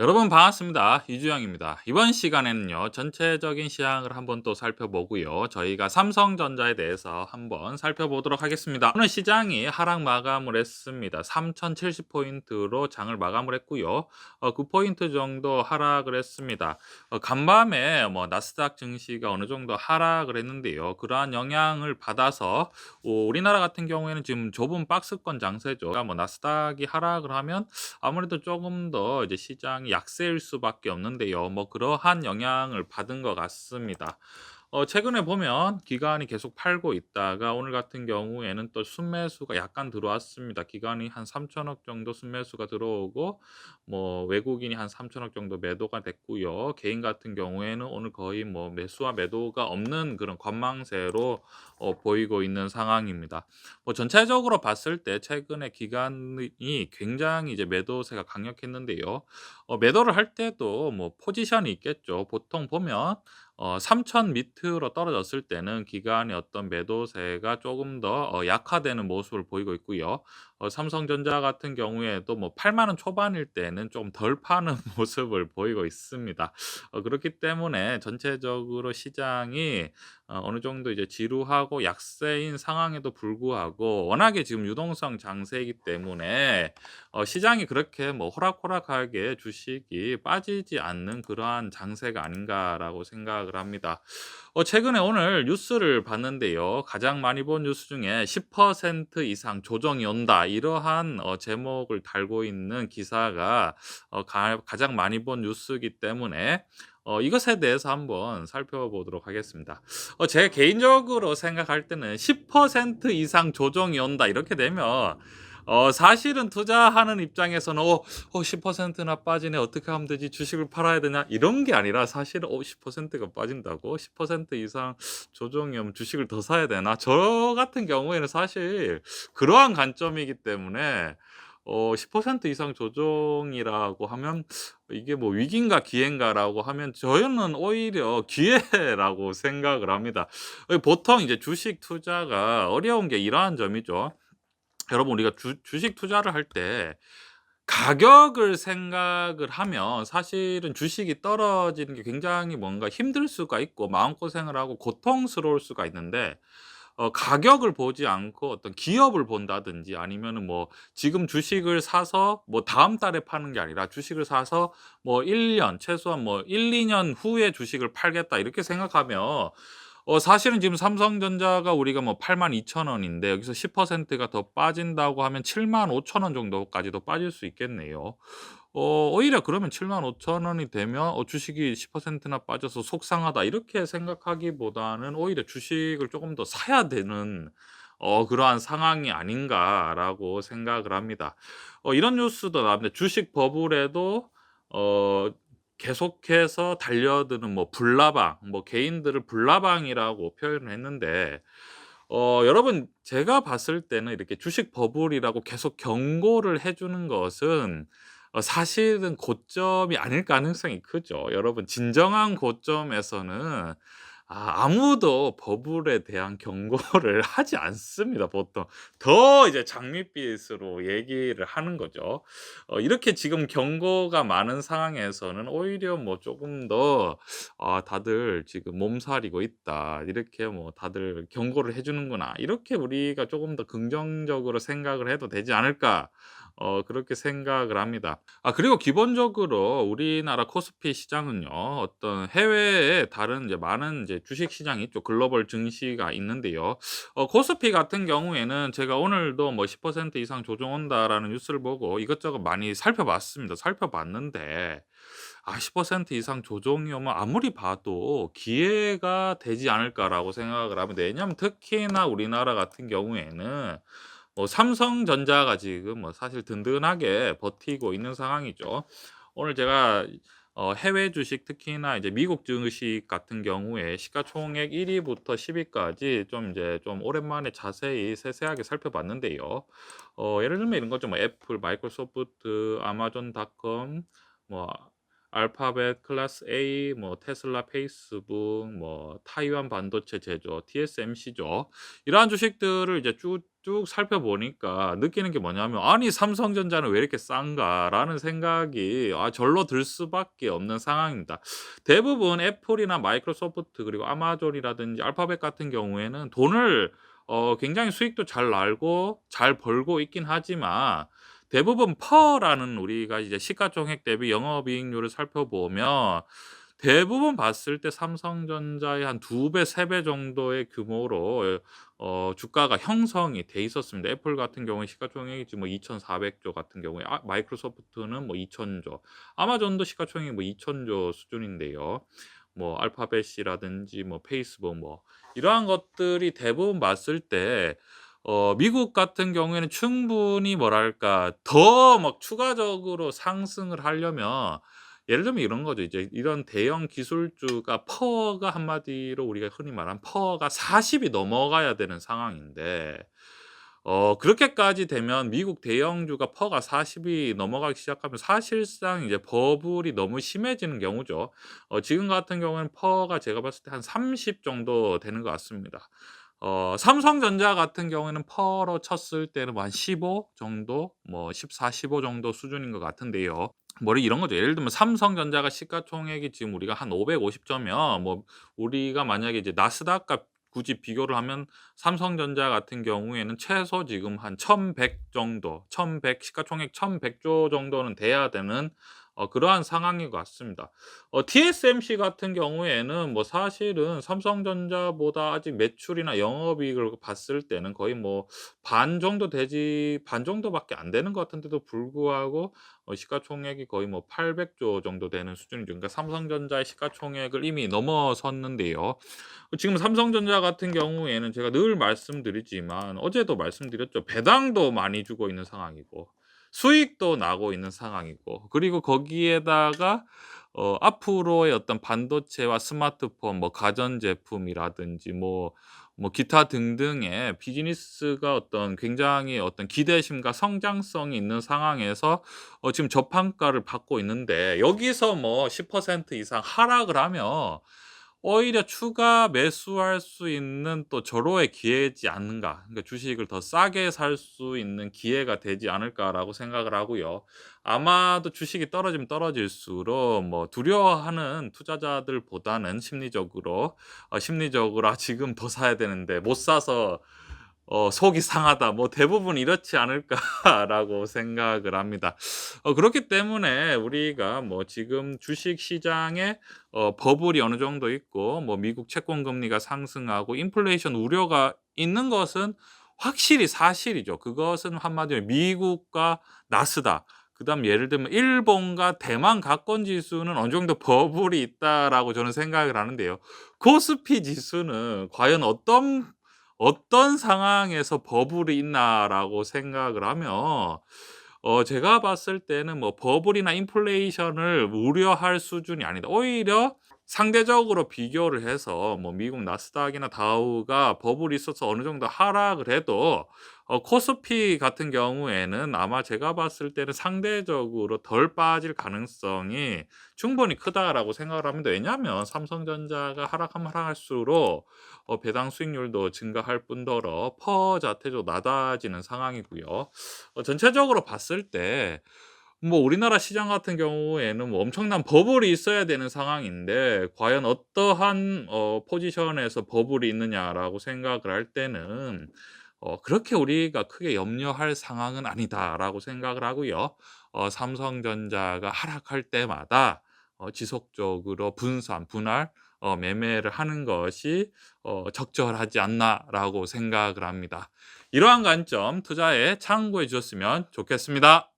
여러분 반갑습니다. 이주영입니다. 이번 시간에는요, 전체적인 시황을 한번 또 살펴보고요. 저희가 삼성전자에 대해서 한번 살펴보도록 하겠습니다. 오늘 시장이 하락 마감을 했습니다. 3070포인트로 장을 마감을 했고요. 어, 9포인트 정도 하락을 했습니다. 어, 간밤에 뭐 나스닥 증시가 어느 정도 하락을 했는데요. 그러한 영향을 받아서 어, 우리나라 같은 경우에는 지금 좁은 박스권 장세죠. 그러니까 뭐 나스닥이 하락을 하면 아무래도 조금 더 이제 시장이 약세일 수밖에 없는데요. 뭐 그러한 영향을 받은 것 같습니다. 어 최근에 보면 기관이 계속 팔고 있다가 오늘 같은 경우에는 또 순매수가 약간 들어왔습니다. 기관이 한 3천억 정도 순매수가 들어오고 뭐 외국인이 한 3천억 정도 매도가 됐고요. 개인 같은 경우에는 오늘 거의 뭐 매수와 매도가 없는 그런 관망세로 어 보이고 있는 상황입니다. 뭐 전체적으로 봤을 때 최근에 기관이 굉장히 이제 매도세가 강력했는데요. 어 매도를 할 때도 뭐 포지션이 있겠죠. 보통 보면 어3,000 밑으로 떨어졌을 때는 기관의 어떤 매도세가 조금 더 어 약화되는 모습을 보이고 있고요. 어 삼성전자 같은 경우에도 뭐 8만 원 초반일 때는 좀 덜 파는 모습을 보이고 있습니다. 어 그렇기 때문에 전체적으로 시장이 어 어느 정도 이제 지루하고 약세인 상황에도 불구하고 워낙에 지금 유동성 장세이기 때문에 어 시장이 그렇게 뭐 호락호락하게 주식이 빠지지 않는 그러한 장세가 아닌가라고 생각을 합니다. 어 최근에 오늘 뉴스를 봤는데요. 가장 많이 본 뉴스 중에 "10% 이상 조정이 온다." 이러한 어 제목을 달고 있는 기사가 어 가 가장 많이 본 뉴스이기 때문에 어 이것에 대해서 한번 살펴보도록 하겠습니다. 어 제 개인적으로 생각할 때는 "10% 이상 조정이 온다." 이렇게 되면 어 사실은 투자하는 입장에서는 '어 어 10%나 빠지네. 어떻게 하면 되지? 주식을 팔아야 되나?' 이런 게 아니라 사실은 '어 10%가 빠진다고? 10% 이상 조정이 오면 주식을 더 사야 되나?' 저 같은 경우에는 사실 그러한 관점이기 때문에 어 10% 이상 조정이라고 하면 이게 뭐 '위기인가 기회인가.'라고 하면 저는 오히려 기회라고 생각을 합니다. 어 보통 이제 주식 투자가 어려운 게 이러한 점이죠. 여러분 우리가 주 주식 투자를 할 때 가격을 생각을 하면 사실은 주식이 떨어지는 게 굉장히 뭔가 힘들 수가 있고 마음고생을 하고 고통스러울 수가 있는데 어 가격을 보지 않고 어떤 기업을 본다든지 아니면은 뭐 지금 주식을 사서 뭐 다음 달에 파는 게 아니라 주식을 사서 뭐 1년 최소한 뭐 1-2년 후에 주식을 팔겠다 이렇게 생각하면 어 사실은 지금 삼성전자가 우리가 뭐82,000 원인데 여기서 10%가 더 빠진다고 하면 75,000원 정도까지도 빠질 수 있겠네요. 어 오히려 그러면 75,000 원이 되면 어 '주식이 10%나 빠져서 속상하다.' 이렇게 생각하기보다는 오히려 '주식을 쪼금 더 사야 되는 어 그러한 상황이 아닌가.'라고 생각을 합니다. 어 이런 뉴스도 나왔는데 주식 버블에도 어 계속해서 달려드는 뭐 불나방 뭐 개인들을 불나방이라고 표현을 했는데 어 여러분 제가 봤을 때는 이렇게 주식 버블이라고 계속 경고를 해 주는 것은 어 사실은 고점이 아닐 가능성이 크죠. 여러분 진정한 고점에서는 아 아무도 버블에 대한 경고를 하지 않습니다 보통. 더 이제 장밋빛으로 얘기를 하는 거죠. 어 이렇게 지금 경고가 많은 상황에서는 오히려 뭐 조금 더 '아 다들 지금 몸살이고 있다. 이렇게 뭐 다들 경고를 해 주는구나.' 이렇게 우리가 조금 더 긍정적으로 생각을 해도 되지 않을까 어 그렇게 생각을 합니다. 아 그리고 기본적으로 우리나라 코스피 시장은요. 어떤 해외에 다른 이제 많은 이제 주식 시장이 있죠. 글로벌 증시가 있는데요. 어 코스피 같은 경우에는 제가 오늘도 뭐 "10% 이상 조정 온다."라는 뉴스를 보고 이것저것 많이 살펴봤습니다. 살펴봤는데 아 10% 이상 조정이 오면 아무리 봐도 '기회가 되지 않을까.'라고 생각을 합니다. 왜냐하면 특히나 우리나라 같은 경우에는 뭐 삼성전자가 지금 뭐 사실 든든하게 버티고 있는 상황이죠. 오늘 제가 어 해외 주식 특히나 이제 미국 주식 같은 경우에 시가총액 1 위부터 10 위까지 좀 이제 좀 오랜만에 자세히 세세하게 살펴봤는데요. 어 예를 들면 이런 거죠. 뭐 애플, 마이크로소프트, 아마존닷컴 뭐 알파벳, 클래스 A, 뭐 테슬라, 페이스북, 뭐 타이완 반도체 제조, TSMC죠. 이러한 주식들을 이제 쭉쭉 살펴보니까 느끼는 게 뭐냐면 '아니 삼성전자는 왜 이렇게 싼가?'라는 생각이 아 절로 들 수밖에 없는 상황입니다. 대부분 애플이나 마이크로소프트 그리고 아마존이라든지 알파벳 같은 경우에는 돈을 어 굉장히 수익도 잘 날고 잘 벌고 있긴 하지만 대부분 퍼라는 우리가 이제 시가총액 대비 영업이익률을 살펴보면 대부분 봤을 때 삼성전자의 한2 배, 3배 정도의 규모로 어 주가가 형성이 돼 있었습니다. 애플 같은 경우에 시가총액이 지금 뭐 2,400조 같은 경우에 아 마이크로소프트는 뭐 2,000조, 아마존도 시가총액이 뭐 2,000조 수준인데요. 뭐 알파벳이라든지 뭐 페이스북 뭐 이러한 것들이 대부분 봤을 때 어 미국 같은 경우에는 충분히 뭐랄까 더 막 추가적으로 상승을 하려면 예를 들면 이런 거죠. 이제 이런 대형 기술주가 퍼가 한마디로 우리가 흔히 말하는 퍼가 40이 넘어가야 되는 상황인데 어 그렇게까지 되면 미국 대형주가 퍼가 40이 넘어가기 시작하면 사실상 이제 버블이 너무 심해지는 경우죠. 어 지금 같은 경우에는 퍼가 제가 봤을 때 한 30 정도 되는 것 같습니다. 어 삼성전자 같은 경우에는 퍼로 쳤을 때는 뭐 한 15 정도 뭐 14, 15 정도 수준인 것 같은데요. 머리 이런 거죠. 예를 들면 삼성전자가 시가총액이 지금 우리가 한 550 조면 뭐 우리가 만약에 이제 나스닥과 굳이 비교를 하면 삼성전자 같은 경우에는 최소 지금 한 1,100 정도, 1,100 시가총액 1,100조 정도는 돼야 되는 어 그러한 상황인 것 같습니다. 어 TSMC 같은 경우에는 뭐 사실은 삼성전자보다 아직 매출이나 영업이익을 봤을 때는 거의 뭐 반 정도 되지 반 정도밖에 안 되는 것 같은데도 불구하고 어 시가총액이 거의 뭐 800조 정도 되는 수준이죠. 그러니까 삼성전자의 시가총액을 이미 넘어섰는데요. 지금 삼성전자 같은 경우에는 제가 늘 말씀드리지만 어제도 말씀드렸죠. 배당도 많이 주고 있는 상황이고 수익도 나고 있는 상황이고 그리고 거기에다가 어 앞으로의 어떤 반도체와 스마트폰 뭐 가전제품이라든지 뭐 뭐 기타 등등의 비즈니스가 어떤 굉장히 어떤 기대심과 성장성이 있는 상황에서 어 지금 저평가를 받고 있는데 여기서 뭐 10% 이상 하락을 하면 오히려 추가 매수할 수 있는 또 절호의 기회지 않는가. 그러니까 주식을 더 싸게 살 수 있는 기회가 되지 않을까라고 생각을 하고요. 아마도 주식이 떨어지면 떨어질수록 뭐 두려워하는 투자자들보다는 심리적으로 어 심리적으로 '아 지금 더 사야 되는데 못 사서 어 '속이 상하다.' 뭐 대부분 이렇지 않을까라고 생각을 합니다. 어 그렇기 때문에 우리가 뭐 지금 주식 시장에 어 버블이 어느 정도 있고 뭐 미국 채권 금리가 상승하고 인플레이션 우려가 있는 것은 확실히 사실이죠. 그것은 한마디로 미국과 나스닥 그다음 예를 들면 일본과 대만 가권 지수는 어느 정도 버블이 있다라고 저는 생각을 하는데요. 코스피 지수는 과연 어떤 어떤 상황에서 버블이 있나라고 생각을 하면 어 제가 봤을 때는 뭐 버블이나 인플레이션을 우려할 수준이 아니다. 오히려 상대적으로 비교를 해서 뭐 미국 나스닥이나 다우가 버블이 있어서 어느 정도 하락을 해도 어 코스피 같은 경우에는 아마 제가 봤을 때는 상대적으로 덜 빠질 가능성이 충분히 크다라고 생각을 합니다. 왜냐하면 삼성전자가 하락하면 하락할수록 어 배당 수익률도 증가할 뿐더러 퍼 자체도 낮아지는 상황이고요. 어 전체적으로 봤을 때 뭐 우리나라 시장 같은 경우에는 뭐 엄청난 버블이 있어야 되는 상황인데 과연 어떠한 어 포지션에서 버블이 있느냐라고 생각을 할 때는 어 그렇게 우리가 크게 염려할 상황은 아니다라고 생각을 하고요. 어 삼성전자가 하락할 때마다 어 지속적으로 분산, 분할 어 매매를 하는 것이 어 '적절하지 않나.'라고 생각을 합니다. 이러한 관점 투자에 참고해 주셨으면 좋겠습니다.